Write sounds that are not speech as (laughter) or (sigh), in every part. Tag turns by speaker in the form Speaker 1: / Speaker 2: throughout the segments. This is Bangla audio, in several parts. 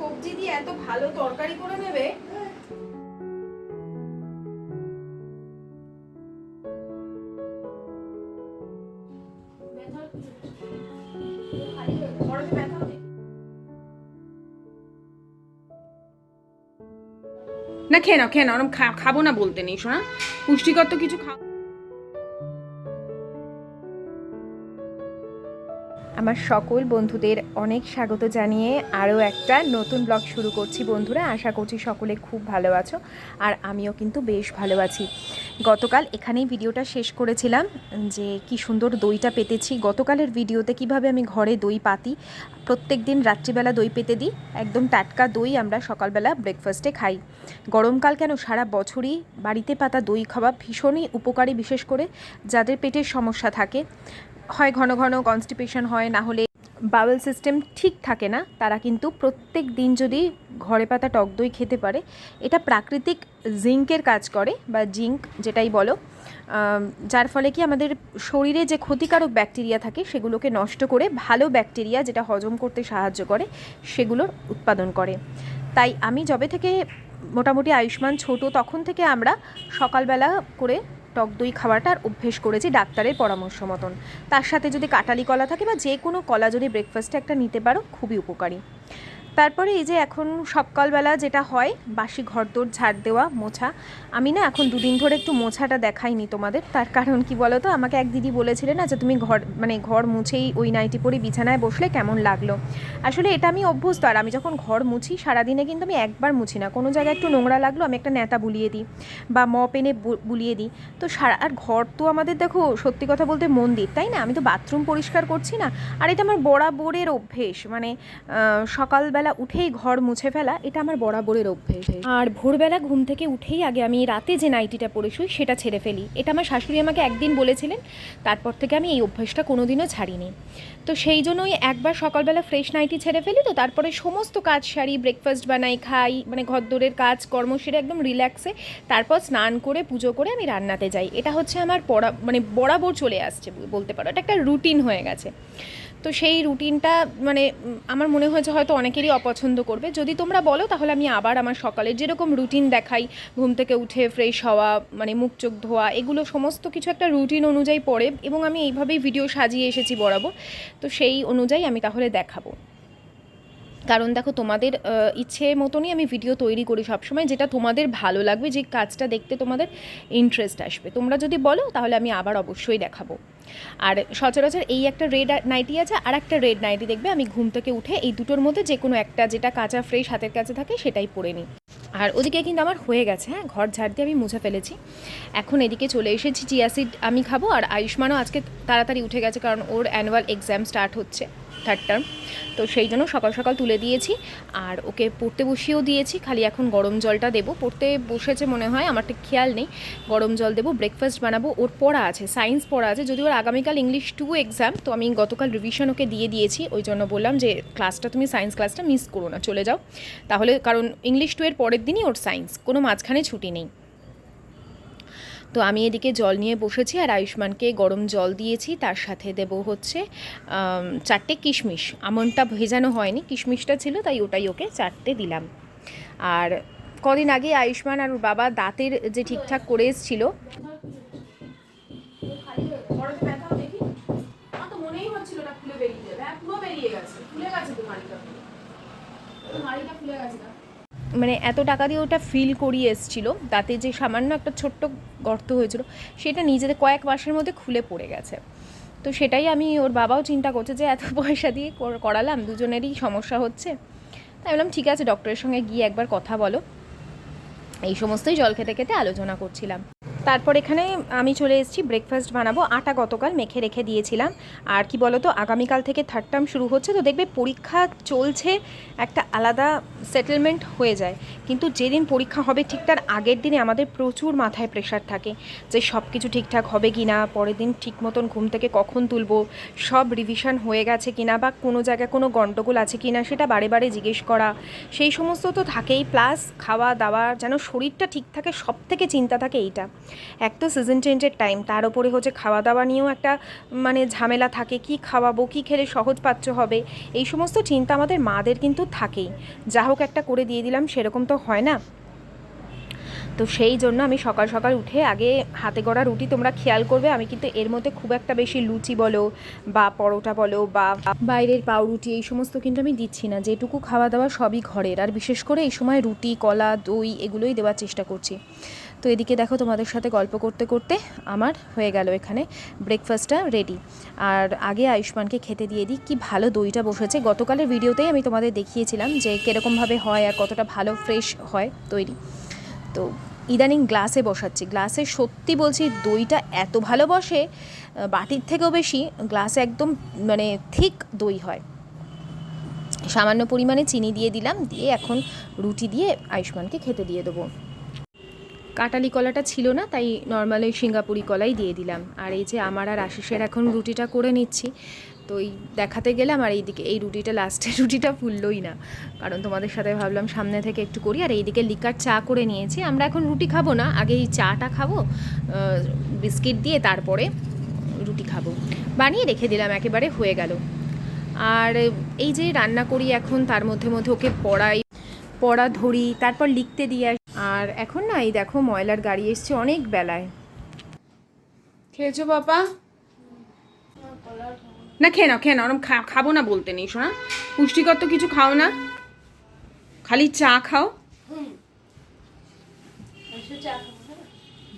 Speaker 1: সবজি দিয়ে এত ভালো তরকারি করে নেবে? না, খেয়ে নাও খেয়ে নাও ওরম খাব না বলতে নেই, শোনা পুষ্টিকর তো কিছু খাও
Speaker 2: আমার সকল বন্ধুদের অনেক স্বাগত জানিয়ে আরও একটা নতুন ব্লগ শুরু করছি, বন্ধুরা। আশা করছি সকলে খুব ভালো আছো আর আমিও কিন্তু বেশ ভালো আছি। গতকাল এখানেই ভিডিওটা শেষ করেছিলাম যে কি সুন্দর দইটা পেতেছি। গতকালের ভিডিওতে কীভাবে আমি ঘরে দই পাতি, প্রত্যেক দিন রাত্রিবেলা দই পেতে দিই, একদম টাটকা দই আমরা সকালবেলা ব্রেকফাস্টে খাই। গরমকাল কেন সারা বছরই বাড়িতে পাতা দই খাওয়া ভীষণই উপকারী, বিশেষ করে যাদের পেটের সমস্যা থাকে। হয় ঘন ঘন কনস্টিপেশন হয়, না হলে বাউল সিস্টেম ঠিক থাকে না, তারা কিন্তু প্রত্যেক দিন যদি ঘরে পাতা টক দই খেতে পারে, এটা প্রাকৃতিক জিঙ্কের কাজ করে বা জিঙ্ক যেটাই বলো যার ফলে কি আমাদের শরীরে যে ক্ষতিকারক ব্যাকটেরিয়া থাকে, সেগুলোকে নষ্ট করে ভালো ব্যাকটেরিয়া যেটা হজম করতে সাহায্য করে, সেগুলোর উৎপাদন করে। তাই আমি যবে থেকে মোটামুটি আয়ুষ্মান ছোট, তখন থেকে আমরা সকালবেলা করে টক দই খাওয়াটার অভ্যেস করেছি ডাক্তারের পরামর্শ মতন। তার সাথে যদি কাটালি কলা থাকে বা যে কোনো কলা যদি ব্রেকফাস্টে একটা নিতে পারো, খুবই উপকারী। তারপরে এই যে এখন সকালবেলা যেটা হয় বাসি ঘরদোর ঝাড় দেওয়া মোছা। আমি না এখন দুদিন ধরে একটু মোছাটা দেখাইনি তোমাদের। তার কারণ কি বলো তো আমাকে এক দিদি বলেছিলেন না যে তুমি ঘর মানে ঘর মুছেই ওই নাইটি পরে বিছানায় বসলে কেমন লাগল? আসলে এটা আমি অভ্যস্ত। আর আমি যখন ঘর মুছি সারাদিনে কিন্তু আমি একবার মুছি না। কোনো জায়গায় একটু নোংরা লাগল আমি একটা নেতা বুলিয়ে দিই বা মপ এনে বু- বুলিয়ে দিই। তো সারা আর ঘর তো আমাদের দেখো সত্যি কথা বলতে মন্দির তাই না? আমি তো বাথরুম পরিষ্কার করছি না। আর এটা আমার বরাবরের অভ্যেস। মানে আহ, সকালবেলা উঠেই ঘর মুছে ফেলা, এটা আমার বরাবরের অভ্যেস। আর ভোরবেলা ঘুম থেকে উঠেই আগে আমি রাতে যে নাইটিটা পরে শুই, সেটা ছেড়ে ফেলি। এটা আমার শাশুড়ি আমাকে একদিন বলেছিলেন, তারপর থেকে আমি এই অভ্যেসটা কোনোদিনও ছাড়িনি। তো সেই জন্যই একবার সকালবেলা ফ্রেশ নাইটি ছেড়ে ফেলি, তো তারপরে সমস্ত কাজ সারি ব্রেকফাস্ট বানাই, খাই মানে ঘরদোরের কাজ, কর্ম সেরে একদম রিল্যাক্সে তারপর স্নান করে, পুজো করে আমি রান্নাতে যাই। এটা হচ্ছে আমার পড়া মানে বরাবর চলে আসছে বলতে পারো। এটা একটা রুটিন হয়ে গেছে। তো সেই রুটিনটা মানে আমার মনে হয়েছে হয়তো অনেকেরই অপছন্দ করবে। যদি তোমরা বলো, তাহলে আমি আবার আমার সকালে যেরকম রুটিন দেখাই, ঘুম থেকে উঠে ফ্রেশ হওয়া মানে মুখ চোখ ধোয়া, এগুলো সমস্ত কিছু একটা রুটিন অনুযায়ী পড়ে এবং আমি এইভাবেই ভিডিও সাজিয়ে এসেছি বরাবর। তো সেই অনুযায়ী আমি তাহলে দেখাবো। কারণ দেখো তোমাদের ইচ্ছে মতনই আমি ভিডিও তৈরি করি সবসময়, যেটা তোমাদের ভালো লাগবে, যে কাজটা দেখতে তোমাদের ইন্টারেস্ট আসবে। তোমরা যদি বলো, তাহলে আমি আবার অবশ্যই দেখাবো। আর সচরাচর এই একটা রেড নাইটি আছে, আর একটা রেড নাইটি দেখবে, আমি ঘুম থেকে উঠে এই দুটোর মধ্যে যে কোনো একটা, যেটা কাঁচা ফ্রেশ হাতের কাছে থাকে, সেটাই পরে নিই। আর ওদিকে কিন্তু আমার হয়ে গেছে হ্যাঁ ঘর ঝাড় দিয়ে আমি মুছে ফেলেছি। এখন এদিকে চলে এসেছি চিয়াসিড আমি খাব, আর আয়ুষ্মানও আজকে তাড়াতাড়ি উঠে গেছে, কারণ ওর অ্যানুয়াল এক্সাম স্টার্ট হচ্ছে। থার্ড টার্ম তো সেই জন্য সকাল সকাল তুলে দিয়েছি। আর ওকে পড়তে বসিয়েও দিয়েছি, খালি এখন গরম জলটা দেবো। পড়তে বসেছে মনে হয়, আমার ঠিক খেয়াল নেই। গরম জল দেবো ব্রেকফাস্ট বানাবো। ওর পড়া আছে সায়েন্স পড়া আছে। যদি ওর আগামীকাল ইংলিশ টু এক্সাম তো আমি গতকাল রিভিশন ওকে দিয়ে দিয়েছি। ওই জন্য বললাম যে ক্লাসটা তুমি সায়েন্স ক্লাসটা মিস করো না, চলে যাও। তাহলে কারণ ইংলিশ টু এর পরের দিনই ওর সায়েন্স কোনো মাঝখানে ছুটি নেই। তো আমি এদিকে জল নিয়ে বসেছি আর আয়ুষ্মানকে গরম জল দিয়েছি, তার সাথে দেব হচ্ছে চারটে কিশমিশ। আমনটা ভেজানো হয়নি, কিশমিশটা ছিল, তাই ওটাই ওকে চারটে দিলাম। আর কদিন আগে আয়ুষ্মান আর ওর বাবা দাঁতের যে ঠিকঠাক করে এসেছিল
Speaker 1: খুলে হ্যাঁ গেছে তো হাঁড়িটা খুলে গেছে
Speaker 2: মানে এত টাকা দিয়ে ওটা ফিল করিয়ে এসছিল, তাতে যে সামান্য একটা ছোট্ট গর্ত হয়েছিল, সেটা নিজেদের কয়েক মাসের মধ্যে খুলে পড়ে গেছে। তো সেটাই আমি, ওর বাবাও চিন্তা করছে যে এত পয়সা দিয়ে করালাম, দুজনেরই সমস্যা হচ্ছে। তাই বললাম, ঠিক আছে ডক্টরের সঙ্গে গিয়ে একবার কথা বলো। এই সমস্তই জল খেতে খেতে আলোচনা করছিলাম। তারপর এখানে আমি চলে এসেছি ব্রেকফাস্ট বানাবো। আটা গতকাল মেখে রেখে দিয়েছিলাম। আর কি বলতো, আগামীকাল থেকে থার্ড টার্ম শুরু হচ্ছে, তো দেখবে পরীক্ষা চলছে, একটা আলাদা সেটেলমেন্ট হয়ে যায়। কিন্তু যেদিন পরীক্ষা হবে, ঠিক তার আগের দিনে আমাদের প্রচুর মাথায় প্রেশার থাকে যে সব কিছু ঠিকঠাক হবে কি না পরের দিন ঠিক মতন ঘুম থেকে কখন তুলবো, সব রিভিশন হয়ে গেছে কিনা বা কোনো জায়গায় কোনো গণ্ডগোল আছে কি না সেটা বারে বারে জিজ্ঞেস করা, সেই সমস্ত তো থাকেই। প্লাস খাওয়া দাওয়া যেন শরীরটা ঠিক থাকে সব থেকে চিন্তা থাকে এইটা। এক তো সিজন চেঞ্জের টাইম তার উপরে হচ্ছে খাওয়া দাওয়া নিয়েও একটা মানে ঝামেলা থাকে, কি খাওয়াবো, কি খেলে সহজ পাচ্য হবে, এই সমস্ত চিন্তা আমাদের মাদের কিন্তু থাকেই। যা হোক একটা করে দিয়ে দিলাম, সেরকম তো হয় না। তো সেই জন্য আমি সকাল সকাল উঠে আগে হাতে গড়া রুটি তোমরা খেয়াল করবে, আমি কিন্তু এর মধ্যে খুব একটা বেশি লুচি বলো বা পরোটা বলো বা বাইরের পাউরুটি, এই সমস্ত কিন্তু আমি দিচ্ছি না। যেটুকু খাওয়া দাওয়া সবই ঘরের। আর বিশেষ করে এই সময় রুটি, কলা, দই, এগুলোই দেওয়ার চেষ্টা করছি। তো এদিকে দেখো তোমাদের সাথে গল্প করতে করতে আমার হয়ে গেল এখানে ব্রেকফাস্টটা রেডি আর আগে আয়ুষ্মানকে খেতে দিয়ে দিই, কি ভালো দইটা বসেছে। গতকালের ভিডিওতেই আমি তোমাদের দেখিয়েছিলাম যে কীরকমভাবে হয় আর কতটা ভালো ফ্রেশ হয় তৈরি। তো ইদানিং গ্লাসে বসাচ্ছি। গ্লাসে সত্যি বলছি দইটা এত ভালো বসে বাটির থেকেও বেশি গ্লাসে একদম মানে ঠিক দই হয়। সামান্য পরিমাণে চিনি দিয়ে দিলাম, দিয়ে এখন রুটি দিয়ে আয়ুষ্মানকে খেতে দিয়ে দেবো। কাটালি কলাটা ছিল না, তাই নর্মাল ওই সিঙ্গাপুরি কলাই দিয়ে দিলাম। আর এই যে আমার আর আশিসের এখন রুটিটা করে নিচ্ছি, তো এই দেখাতে গেলাম আর এইদিকে, এই রুটিটা লাস্টে রুটিটা ফুললোই না। কারণ তোমাদের সাথে ভাবলাম সামনে থেকে একটু করি, আর এইদিকে লিকার চা করে নিয়েছি। আমরা এখন রুটি খাব না আগে এই চাটা খাব বিস্কিট দিয়ে তারপরে রুটি খাব। বানিয়ে রেখে দিলাম, একেবারে হয়ে গেল। আর এই যে রান্না করি এখন, তার মধ্যে মধ্যে ওকে পড়াই, পড়া ধরি, তারপর লিখতে দিয়ে। আর এখন না এই দেখো ময়লার গাড়ি এসছে অনেক বেলায়।
Speaker 1: খেয়েছো বাবা না খেয়ে নাও খেয়ে নাও, ওরম খাব না বলতে নেই, শোনা? পুষ্টিকর তো কিছু খাও না। খালি চা খাও।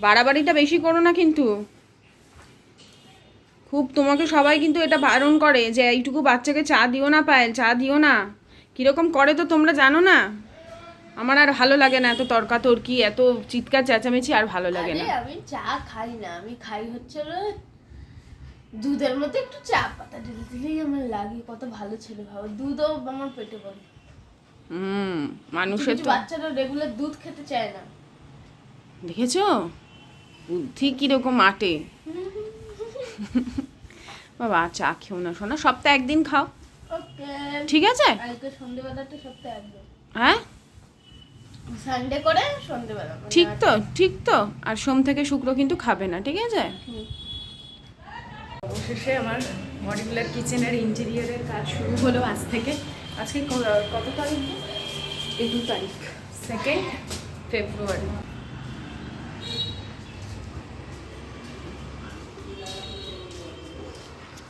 Speaker 1: বাড়াবাড়িটা বেশি করো না কিন্তু। খুব তোমাকে সবাই কিন্তু এটা বারণ করে যে এইটুকু বাচ্চাকে চা দিও না পায়েল, চা দিও না। কীরকম করে তো তোমরা জানো না? আমার আর ভালো লাগে না এত তর্কাতর্কি এত চিৎকার চেঁচামেচি আর ভালো লাগে না।
Speaker 3: আমি চা খাই না আমি খাই হচ্ছে দুধের মধ্যে একটু চা পাতা ঢেলে দিলেই আমার লাগে কত ভালো ছিল ভাবো দুধও আমার পেটে পড়ে
Speaker 1: হুম মানুষের তো
Speaker 3: বাচ্চারা রেগুলার দুধ খেতে চায় না?
Speaker 1: দেখেছ? বুদ্ধি কীরকম আটে। বাবা চা খেও না শোনা সপ্তাহে একদিন খাও। ঠিক আছে?
Speaker 3: সন্ধ্যেবেলাটা সপ্তাহে একদিন।
Speaker 1: হ্যাঁ?
Speaker 3: সানডে করে সন্ধ্যেবেলা মানে
Speaker 1: ঠিক তো ঠিক তো। আর সোম থেকে শুক্র কিন্তু খাবে না ঠিক আছে? অবশেষে আমার মডিকুলার কিচেনের ইন্টেরিয়ারের কাজ শুরু হলো আজ থেকে। আজকে কত তারিখ? এই দু তারিখ সেকেন্ড ফেব্রুয়ারি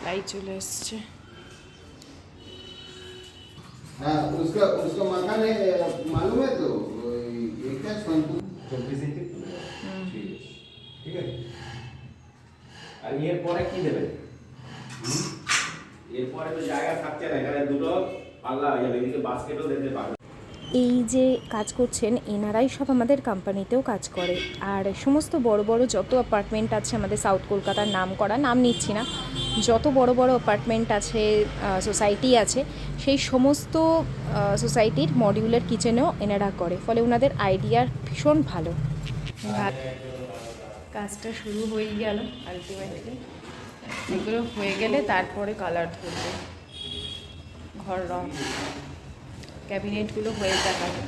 Speaker 1: তাই চলে এসছে।
Speaker 4: হ্যাঁ উসকা উসকা মালুম তো? এটা
Speaker 5: চব্বিশ ইঞ্চি ঠিক আছে আর এরপরে কি এরপরে তো জায়গা থাকছে না এখানে দুটো পাল্লা হয়ে যাবে এদিকে বাস্কেটও দিতে পারবে
Speaker 2: এই যে কাজ করছেন, এনারাই সব আমাদের কোম্পানিতেও কাজ করে। আর সমস্ত বড় বড় যত অ্যাপার্টমেন্ট আছে আমাদের সাউথ কলকাতার নাম করা, নাম নিচ্ছি না। যত বড় বড় অ্যাপার্টমেন্ট আছে সোসাইটি আছে, সেই সমস্ত সোসাইটির মডিউলার কিচেনেও এনারা করে, ফলে ওনাদের আইডিয়া ভীষণ ভালো। কাজটা শুরু হয়ে গেল আলটিমেটলি
Speaker 1: এগুলো হয়ে গেলে তারপরে কালার ধরবে। ঘর রং। ক্যাবিনেটগুলো হয়ে দেখাবে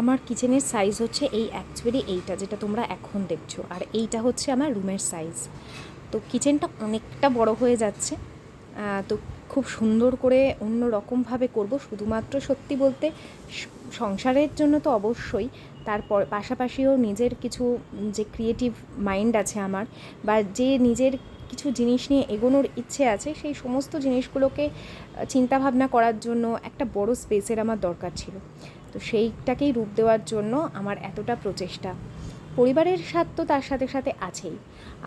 Speaker 2: আমার কিচেনের সাইজ হচ্ছে এই অ্যাকচুয়ালি এইটা, যেটা তোমরা এখন দেখছ। আর এইটা হচ্ছে আমার রুমের সাইজ তো কিচেনটা অনেকটা বড় হয়ে যাচ্ছে। তো খুব সুন্দর করে অন্য রকমভাবে করব। শুধুমাত্র সত্যি বলতে সংসারের জন্য তো অবশ্যই। তারপর পাশাপাশিও নিজের কিছু যে ক্রিয়েটিভ মাইন্ড আছে আমার, বা যে নিজের কিছু জিনিস নিয়ে এগোনোর ইচ্ছে আছে, সেই সমস্ত জিনিসগুলোকে চিন্তা ভাবনা করার জন্য একটা বড় স্পেসের আমার দরকার ছিল। তো সেইটাকেই রূপ দেওয়ার জন্য আমার এতটা প্রচেষ্টা। পরিবারের স্বাদ তো তার সাথে সাথে আছেই।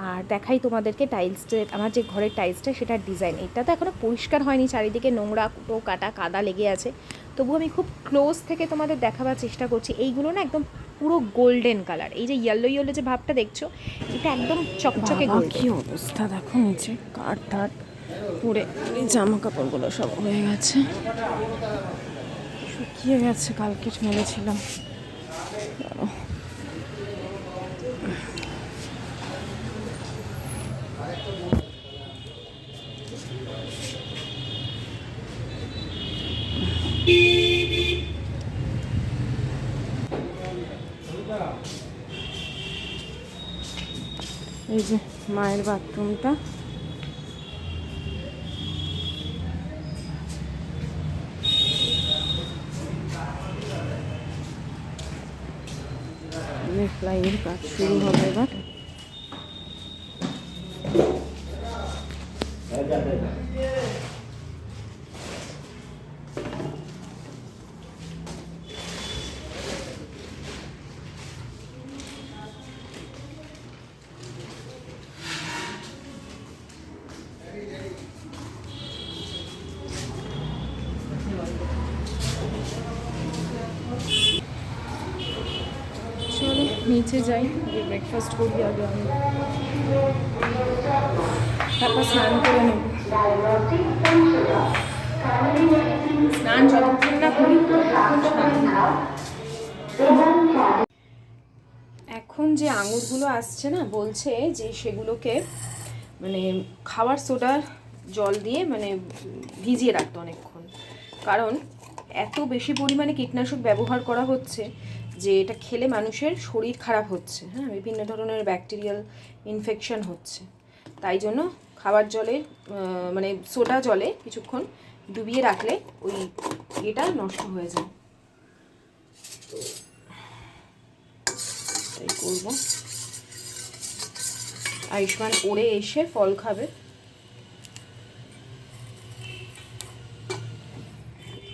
Speaker 2: আর দেখাই তোমাদেরকে টাইলসটা আমার যে ঘরের টাইলসটা সেটার ডিজাইন এটা তো এখনও পরিষ্কার হয়নি চারিদিকে নোংরা কুটো কাটা কাদা লেগে আছে। তবু আমি খুব ক্লোজ থেকে তোমাদের দেখাবার চেষ্টা করছি। এইগুলো না একদম পুরো গোল্ডেন কালার এই যে ইয়েলো ইয়েলো যে ভাবটা দেখছ এটা একদম চকচকে
Speaker 1: কি অবস্থা দেখো নিচে। কাঠ টাট পুড়ে জামা কাপড়গুলো সব হয়ে গেছে। শুকিয়ে গেছে কালকে মেরেছিলাম। এই যে মায়ের বাথরুমটা। প্লাইয়ের কাজ শুরু হবে এবার। নিচে যাই, গিয়ে ব্রেকফাস্ট করি আগে আমি। তারপর স্নান করে নেব। স্নান যতক্ষণ না করি এখন যে আঙুরগুলো আসছে না, বলছে যে সেগুলোকে মানে খাবার সোডার জল দিয়ে মানে ভিজিয়ে রাখতে অনেকক্ষণ। কারণ এত বেশি পরিমাণে কীটনাশক ব্যবহার করা হচ্ছে যে এটা খেলে মানুষের শরীর খারাপ হচ্ছে হ্যাঁ? বিভিন্ন ধরনের ব্যাকটেরিয়াল ইনফেকশন হচ্ছে। তাই জন্য খাবার জলে মানে সোডা জলে কিছুক্ষণ ডুবিয়ে রাখলে ওই এটা নষ্ট হয়ে যায়। তাই করব। আয়ুষ্মান পড়ে এসে ফল খাবে।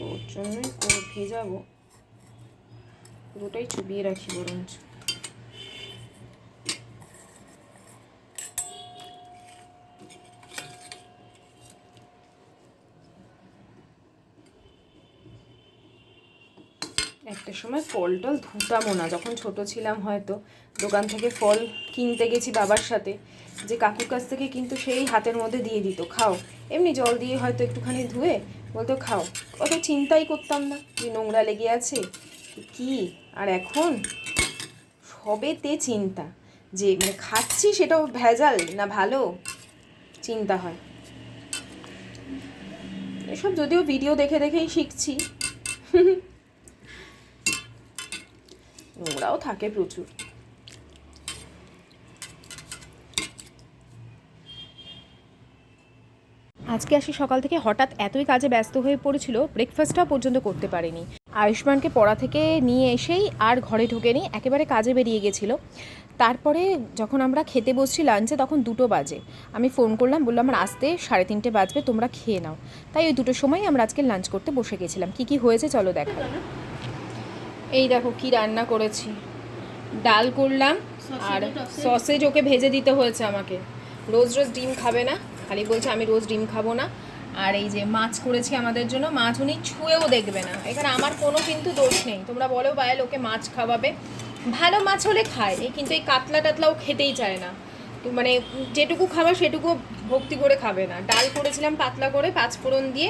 Speaker 1: ওর জন্যই ভেজাবো। পুরোটাই চুবিয়ে রাখি, বরঞ্চ। একটা সময় ফল টল ধুতামও না, যখন ছোট ছিলাম হয়তো। দোকান থেকে ফল কিনতে গেছি বাবার সাথে। যে কাকুর কাছ থেকে কিন্তু সেই হাতের মধ্যে দিয়ে দিত, খাও। এমনি জল দিয়ে হয়তো একটুখানি ধুয়ে বলতো, খাও। অত চিন্তাই করতাম না যে নোংরা লেগে আছে। কি? আর এখন? সবেতে চিন্তা। যে মানে খাচ্ছি সেটাও ভেজাল না ভালো? চিন্তা হয়। এসব যদিও ভিডিও দেখে দেখেই শিখছি। নোংরাও থাকে প্রচুর।
Speaker 2: আজকে আসি সকাল থেকে হঠাৎ এতই কাজে ব্যস্ত হয়ে পড়েছিল ব্রেকফাস্টটাও পর্যন্ত করতে পারেনি। আয়ুষ্মানকে পড়া থেকে নিয়ে এসেই আর ঘরে ঢোকেনি একেবারে কাজে বেরিয়ে গেছিল। তারপরে যখন আমরা খেতে বসছি লাঞ্চে তখন দুটো বাজে। আমি ফোন করলাম বললাম আমার আসতে সাড়ে তিনটে বাজবে তোমরা খেয়ে নাও। তাই ওই দুটোর সময় আমরা আজকে লাঞ্চ করতে বসে গেছিলাম। কি কি হয়েছে চলো দেখো এই দেখো কি রান্না করেছি। ডাল করলাম আর সসেজ ওকে ভেজে দিতে হয়েছে আমাকে। রোজ রোজ ডিম খাবে না খালি বলছে আমি রোজ ডিম খাব না। আর এই যে মাছ করেছি আমাদের জন্য, মাছ উনি ছুঁয়েও দেখবে না। এখানে আমার কোনো কিন্তু দোষ নেই। তোমরা বলো পায়েল লোকে মাছ খাওয়াবে। ভালো মাছ হলে খায়। এই কিন্তু এই কাতলা টাতলাও খেতেই চায় না। মানে যেটুকু খাবার সেটুকু ভক্তি করে খাবে না। ডাল করেছিলাম পাতলা করে পাঁচ ফোড়ন দিয়ে,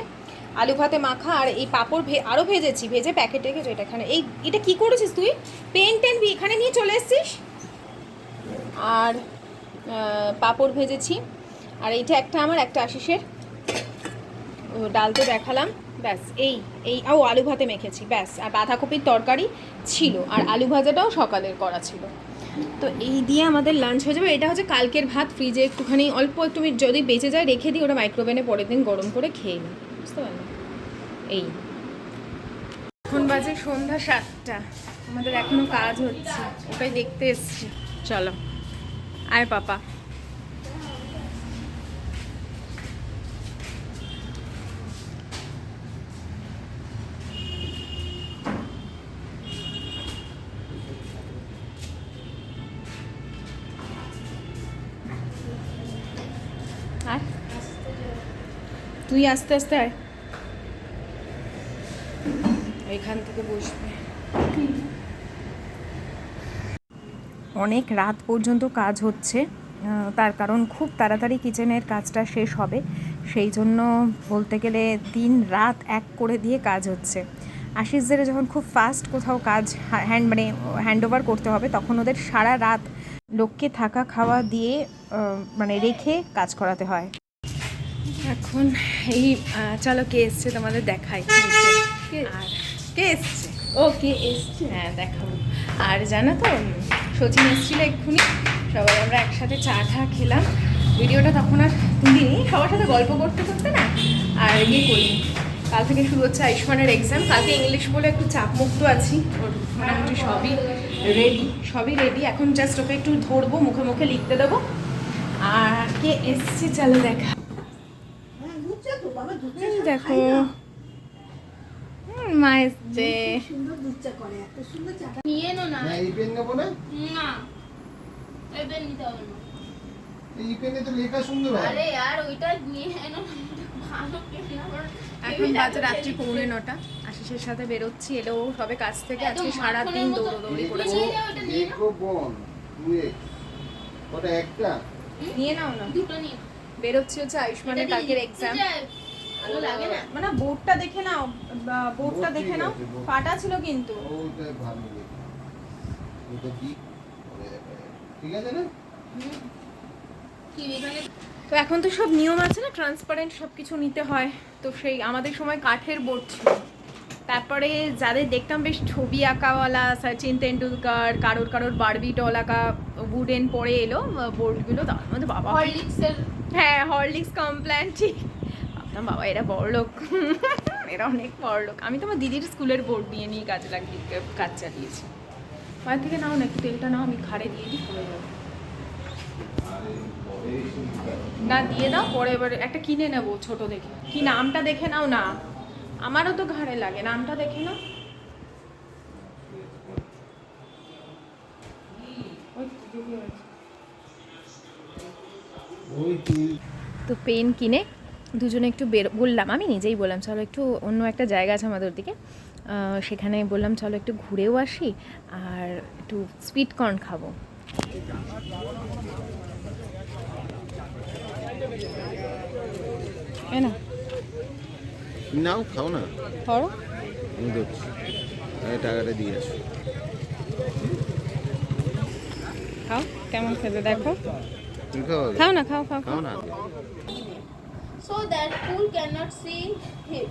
Speaker 2: আলু ভাতে মাখা, আর এই পাঁপড় ভে আরও ভেজেছি, ভেজে প্যাকেট রেখেছো এটা এখানে। এই, এটা কী করেছিস তুই? পেন টেন এখানে নিয়ে চলে এসছিস? আর পাঁপড় ভেজেছি। আর এইটা একটা আমার, একটা আশিসের। ডাল তো দেখালাম। ব্যাস, এই এই, ও আলু ভাতে মেখেছি, ব্যাস। আর বাঁধাকপির তরকারি ছিল, আর আলু ভাজাটাও সকালের করা ছিল। তো এই দিয়ে আমাদের লাঞ্চ হয়ে যাবে। এটা হচ্ছে কালকের ভাত ফ্রিজে একটুখানি অল্প একটু যদি বেঁচে যায়, রেখে দিই, ওটা মাইক্রোওভেনে পরের দিন গরম করে খেয়ে নিই। বুঝতে পারলাম এই। এখন বাজে সন্ধ্যা সাতটা। আমাদের এখনও কাজ হচ্ছে। ওটাই দেখতে এসছি। চলো। আয় পাপা। তুই আস্তে আস্তে আয়। এখান থেকে বসবে। অনেক রাত পর্যন্ত কাজ হচ্ছে তার কারণ খুব তাড়াতাড়ি কিচেনের কাজটা শেষ হবে। সেই জন্য বলতে গেলে দিন রাত এক করে দিয়ে কাজ হচ্ছে। আশিসদের যখন খুব ফাস্ট কোথাও কাজ হ্যান্ড মানে হ্যান্ড ওভার করতে হবে, তখন ওদের সারা রাত লোককে থাকা খাওয়া দিয়ে মানে রেখে কাজ করাতে হয়। এখন এই চলো কে এসছে তোমাদের দেখাই। আর কে এসছে?
Speaker 3: ও কে এসছে?
Speaker 2: হ্যাঁ দেখাবো। আর জানো তো সচিন এসেছিল এক্ষুনি। সবাই আমরা একসাথে চা টা খেলাম। ভিডিওটা তখন আর তুলিনি সবার সাথে গল্প করতে করতে না আর ইয়ে করি কাল থেকে শুরু হচ্ছে আয়ুষ্মানের এক্সাম কালকে ইংলিশ বলে একটু চাপমুক্ত আছি। ওর মোটামুটি সবই রেডি সবই রেডি এখন জাস্ট ওকে একটু ধরবো মুখে মুখে লিখতে দেবো। আর কে এসছে চলো দেখা। দেখো। মা এসছে।
Speaker 3: নিয়ে নো। না
Speaker 4: এই পেন নেব না?
Speaker 3: না এবার নিতে হবে না।
Speaker 4: এই পেনে তো লেখা সুন্দর হয়।
Speaker 3: আরে আর ওইটা নিয়ে এনো ভালো পেন
Speaker 2: এখন বাজে রাত্রি পৌনে নটা। আশিসের সাথে বেরোচ্ছি এলো সবে কাজ থেকে আজকে সারাদিন। দৌড়োদৌড়ি করেছে।
Speaker 3: নিয়ে নাও।
Speaker 2: না।
Speaker 3: দুটো নিয়ে
Speaker 2: বেরোচ্ছি হচ্ছে আয়ুষ্মানের
Speaker 3: দিয়ে
Speaker 2: এক্সাম।
Speaker 3: ভালো লাগে না?
Speaker 2: মানে বোর্ডটা দেখে নাও বোর্ডটা দেখে নাও ফাটা ছিল কিন্তু।
Speaker 4: ওইটা ভালো লেখা এটা কি? পরে দেখা যাবে। ঠিক আছে না?
Speaker 3: কি এখানে
Speaker 2: তো এখন তো সব নিয়ম আছে না ট্রান্সপারেন্ট সব কিছু নিতে হয়। তো সেই আমাদের সময় কাঠের বোর্ড ছিল। তারপরে যাদের দেখতাম বেশ ছবি আঁকাওয়ালা সচিন তেন্ডুলকার কারোর কারোর বারবি ডল আঁকা উডেন পরে এলো বোর্ডগুলো তার মধ্যে বাবা।
Speaker 3: হরলিক্সের
Speaker 2: হ্যাঁ হরলিক্স কমপ্ল্যান ঠিক ভাবতাম বাবা এরা বড় লোক। (laughs) এরা অনেক বড় লোক। আমি তো আমার দিদির স্কুলের বোর্ড নিয়ে নিয়ে কাজে লাগিয়ে কাজ চালিয়েছি। বাড়ি থেকে নাও না একটু তেলটা নাও আমি ঘাড়ে দিয়ে দিই পরে যাবে না দিয়ে দাও পরে এবার একটা কিনে নেব ছোট দেখে। কি নামটা দেখে নাও না। আমারও তো ঘাড়ে লাগে নামটা দেখে নাও। তো পেন কিনে দুজনে একটু বের বললাম আমি নিজেই বললাম চলো একটু অন্য একটা জায়গা আছে আমাদের দিকে সেখানে বললাম চলো একটু ঘুরেও আসি আর একটু সুইট কর্ন খাব। না
Speaker 4: নাও। খাও না।
Speaker 2: ধরো।
Speaker 4: আমি দেখছি টাকাটা দিয়ে আসো
Speaker 2: খাও কেমন খেতে দেখো।
Speaker 4: খাও
Speaker 2: না খাও খাও
Speaker 4: খাও। না
Speaker 3: so that fool cannot see him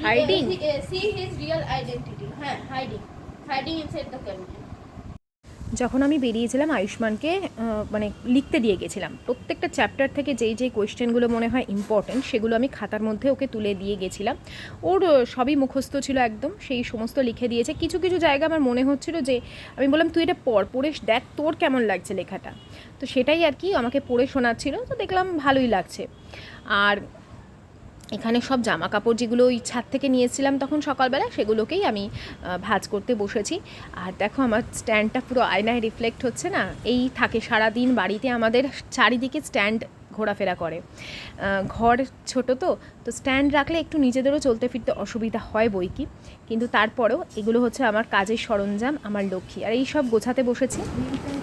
Speaker 2: Hiding?
Speaker 3: see, uh, see his real identity. Hiding. Hiding inside the cabinet
Speaker 2: যখন আমি বেরিয়েছিলাম আয়ুষ্মানকে মানে লিখতে দিয়ে গেছিলাম, প্রত্যেকটা চ্যাপ্টার থেকে যেই যেই কোয়েশ্চেনগুলো মনে হয় ইম্পর্টেন্ট সেগুলো আমি খাতার মধ্যে ওকে তুলে দিয়ে গেছিলাম। ওর সবই মুখস্থ ছিল একদম, সেই সমস্ত লিখে দিয়েছে। কিছু কিছু জায়গা আমার মনে হচ্ছিল যে, আমি বললাম, তুই এটা পড় পড়ে দেখ তোর কেমন লাগছে লেখাটা। তো সেটাই আর কি আমাকে পড়ে শোনাচ্ছিল। তো দেখলাম ভালোই লাগছে। আর এখানে সব জামা কাপড় যেগুলো ওই ছাদ থেকে নিয়েছিলাম তখন সকালবেলা সেগুলোকেই আমি ভাঁজ করতে বসেছি। আর দেখো আমার স্ট্যান্ডটা পুরো আয়নায় রিফ্লেক্ট হচ্ছে না, এই থাকে সারা দিন বাড়িতে আমাদের চারিদিকে স্ট্যান্ড ঘোরাফেরা করে। ঘর ছোট তো তো স্ট্যান্ড রাখলে একটু নিজেদেরও চলতে ফিরতে অসুবিধা হয় বই কি। কিন্তু তারপরেও এগুলো হচ্ছে আমার কাজের সরঞ্জাম, আমার লক্ষ্মী। আর এই সব গোছাতে বসেছি।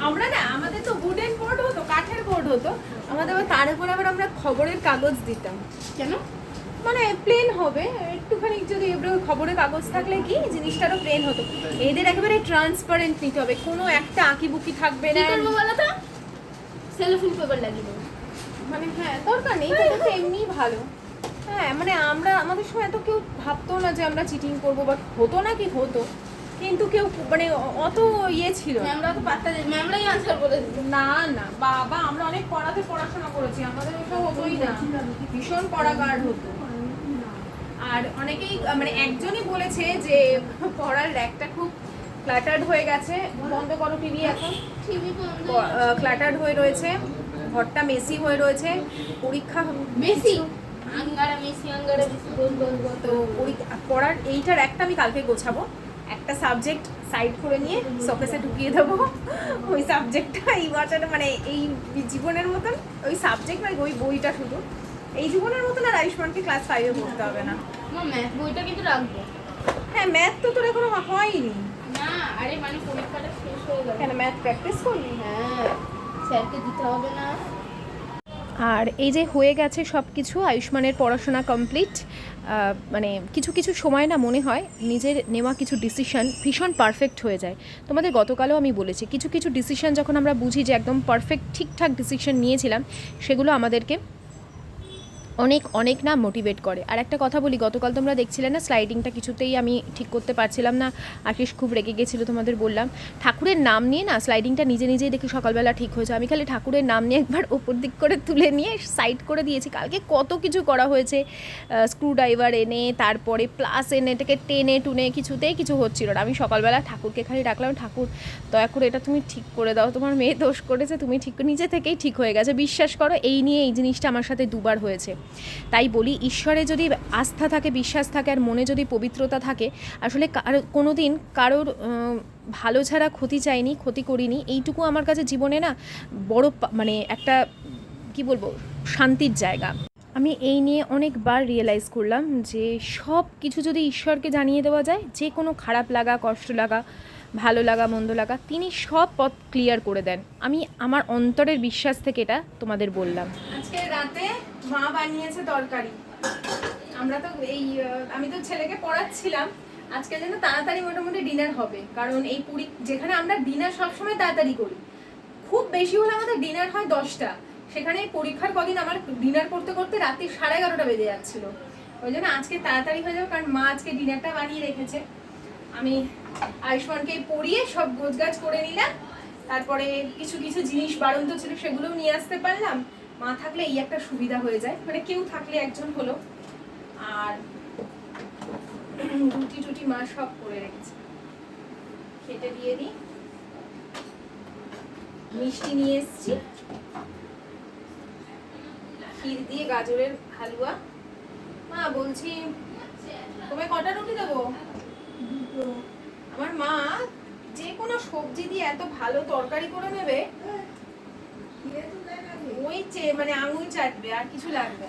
Speaker 2: আমরা না, আমাদের তো উডেন বোর্ড হতো, কাঠের বোর্ড হতো। আমাদের তার উপর আবার আমরা খবরের কাগজ দিতাম।
Speaker 3: কেন?
Speaker 2: মানে প্লেন হবে। একটুখানি যদি এবারে খবরের কাগজ থাকলে কি জিনিসটারও প্লেন হতো। এদের একেবারে ট্রান্সপারেন্ট নিতে হবে। কোনো একটা আঁকিবুকি থাকবে
Speaker 3: কি
Speaker 2: না
Speaker 3: করব বলো সেলোফিন পেপার লাগিয়ে দেবো।
Speaker 2: মানে হ্যাঁ দরকার নেই। তো এমনিই ভালো। হ্যাঁ মানে আমরা আমাদের সময় এত কেউ ভাবতো না যে আমরা চিটিং করব বাট হতো না কি হতো। কিন্তু কেউ মানে অত ইয়ে ছিল
Speaker 3: ম্যামরা তো পাত্তা দিই ম্যামরাই আনসার দিত
Speaker 2: না না। বাবা আমরা অনেক পড়াতে পড়াশোনা করেছি। আমাদের ওসব হতোই না। ভীষণ পড়া গার্ড হতো। আর অনেকেই মানে একজনই বলেছে যে পড়ার র্যাকটা খুব ক্লাটার্ড হয়ে গেছে। বন্ধ করো টিভি এখন।
Speaker 3: টিভি বন্ধ
Speaker 2: ক্লাটার্ড হয়ে রয়েছে ঘরটা মেসি হয়ে রয়েছে পরীক্ষা
Speaker 3: মেসি
Speaker 2: তো পড়ার এইটার একটা আমি কালকে গোছাবো। একটা সাবজেক্ট সাইড করে নিয়ে শোকেসে ঢুকিয়ে দেবো। ওই সাবজেক্টটা এই বছর মানে এই জীবনের মতন ওই সাবজেক্ট মানে ওই বইটা শুধু। এই জীবনের মতন আর আয়ুষ্মানকে ক্লাস ফাইভে পড়তে হবে না।
Speaker 3: আমার ম্যাথ বইটা কিন্তু রাখব।
Speaker 2: হ্যাঁ ম্যাথ তো তোর এখনও হয়নি।
Speaker 3: না আরে মানে পরীক্ষাটা শেষ হয়ে গেল।
Speaker 2: কেন ম্যাথ প্র্যাকটিস করলি?
Speaker 3: হ্যাঁ স্যারকে দিতে হবে না।
Speaker 2: আর এই যে হয়ে গেছে সব কিছু আয়ুষ্মানের পড়াশোনা কমপ্লিট মানে কিছু কিছু সময় না মনে হয় নিজের নেওয়া কিছু ডিসিশন ভীষণ পারফেক্ট হয়ে যায়। তোমাদের গতকালও আমি বলেছি কিছু কিছু ডিসিশন যখন আমরা বুঝি যে একদম পারফেক্ট ঠিকঠাক ডিসিশন নিয়েছিলাম সেগুলো আমাদেরকে অনেক অনেক না মোটিভেট করে। আর একটা কথা বলি, গতকাল তোমরা দেখছিলে না স্লাইডিংটা কিছুতেই আমি ঠিক করতে পারছিলাম না। আশিস খুব রেগে গেছিল তোমাদের বললাম। ঠাকুরের নাম নিয়ে না স্লাইডিংটা নিজে নিজেই দেখি সকালবেলা ঠিক হয়েছে। আমি খালি ঠাকুরের নাম নিয়ে একবার ওপর দিক করে তুলে নিয়ে সাইড করে দিয়েছি। কালকে কত কিছু করা হয়েছে। স্ক্রু ড্রাইভার এনে, তারপরে প্লাস এনে, এটাকে টেনে টুনে কিছুতেই কিছু হচ্ছিল না। আমি সকালবেলা ঠাকুরকে খালি ডাকলাম, ঠাকুর, দয়া করে এটা তুমি ঠিক করে দাও। তোমার মেয়ে দোষ করেছে, তুমি ঠিক, নিজে থেকেই ঠিক হয়ে গেছে। বিশ্বাস করো, এই নিয়ে এই জিনিসটা আমার সাথে দুবার হয়েছে। তাই বলি, ঈশ্বরে যদি আস্থা থাকে, বিশ্বাস থাকে, আর মনে যদি পবিত্রতা থাকে, আসলে কারও কোনো দিন কারোর ভালো ছাড়া ক্ষতি চাইনি, ক্ষতি করিনি, এইটুকু আমার কাছে জীবনে না বড় মানে একটা, কি বলব, শান্তির জায়গা। আমি এই নিয়ে অনেকবার রিয়েলাইজ করলাম যে সব কিছু যদি ঈশ্বরকে জানিয়ে দেওয়া যায়, যে কোনো খারাপ লাগা, কষ্ট লাগা ভালো লাগা, মন্দ লাগা, তিনি সব পথ ক্লিয়ার করে দেন। আমি আমার অন্তরের বিশ্বাস থেকে এটা তোমাদের বললাম।
Speaker 1: আজকে রাতে মা বানিয়েছে তরকারি। আমরা তো এই আমি তো ছেলেকে পড়াচ্ছিলাম। আজকে যেন তাড়াতাড়ি মোটামুটি ডিনার হবে। কারণ এই পুরী, যেখানে আমরা ডিনার সবসময় তাড়াতাড়ি করি। খুব বেশি হলে আমাদের ডিনার হয় দশটা। সেখানে পরীক্ষার কদিন আমার ডিনার করতে করতে রাত্রি সাড়ে এগারোটা বেজে যাচ্ছিল। ওই জন্য আজকে তাড়াতাড়ি হয়ে যাবে, কারণ মা আজকে ডিনারটা বানিয়ে রেখেছে। আমি আয়ুষ্মানকে পড়িয়ে সব গোছগাছ করে নিলাম। তারপরে কিছু কিছু জিনিস বাড়ন্ত ছিল, সেগুলোও নিয়ে আসতে পারলাম। মা থাকলে এই একটা সুবিধা হয়ে যায়। মানে কেউ থাকলে একজন হলো। আর রুটি টুটি মা সব করে রেখেছে। খেতে দিয়ে দিই। মিষ্টি নিয়ে এসেছি। ক্ষীর দিয়ে গাজরের হালুয়া। মা বলছি, তোমায় কটা রুটি দেবো? আমার মা যে কোনো সবজি দিয়ে এত ভালো তরকারি করে নেবে, ওই চে মানে আঙুল চাটবে, আর কিছু লাগবে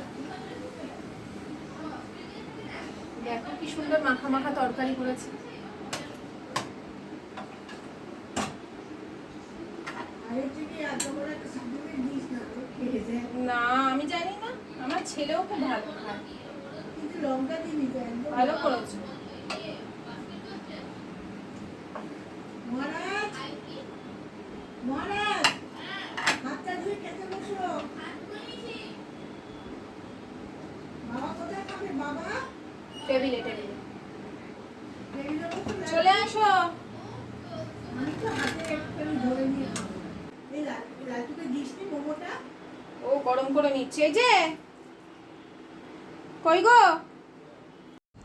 Speaker 1: দেখো কি সুন্দর মাখা মাখা তরকারি করেছে। না, আমি জানি না, আমার ছেলেও খুব ভালো ভালো করেছ। আসো। ও গরম করে নিচ্ছে যে। কই গো?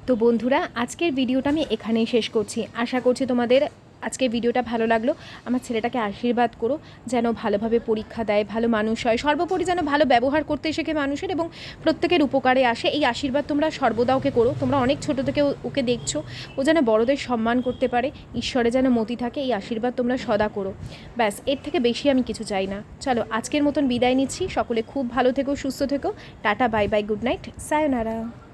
Speaker 2: তো বন্ধুরা, আজকের ভিডিওটা আমি এখানেই শেষ করছি। আশা করছি তোমাদের আজকের ভিডিওটা ভালো লাগল। আমার ছেলেটাকে আশীর্বাদ করো, যেন ভালোভাবে পরীক্ষা দেয়, ভালো মানুষ হয়। সর্বোপরি যেন ভালো ব্যবহার করতে শেখে মানুষের এবং প্রত্যেকের উপকারে আসে। এই আশীর্বাদ তোমরা সর্বদা ওকে করো। তোমরা অনেক ছোটো থেকে ওকে দেখছ। ও যেন বড়দের সম্মান করতে পারে। ঈশ্বরে যেন মতি থাকে। এই আশীর্বাদ তোমরা সদা করো। ব্যাস, এর থেকে বেশি আমি কিছু চাই না। চলো, আজকের মতন বিদায় নিচ্ছি। সকলে খুব ভালো থেকো, সুস্থ থেকো। Tata, bye bye, good night. সায়োনারা।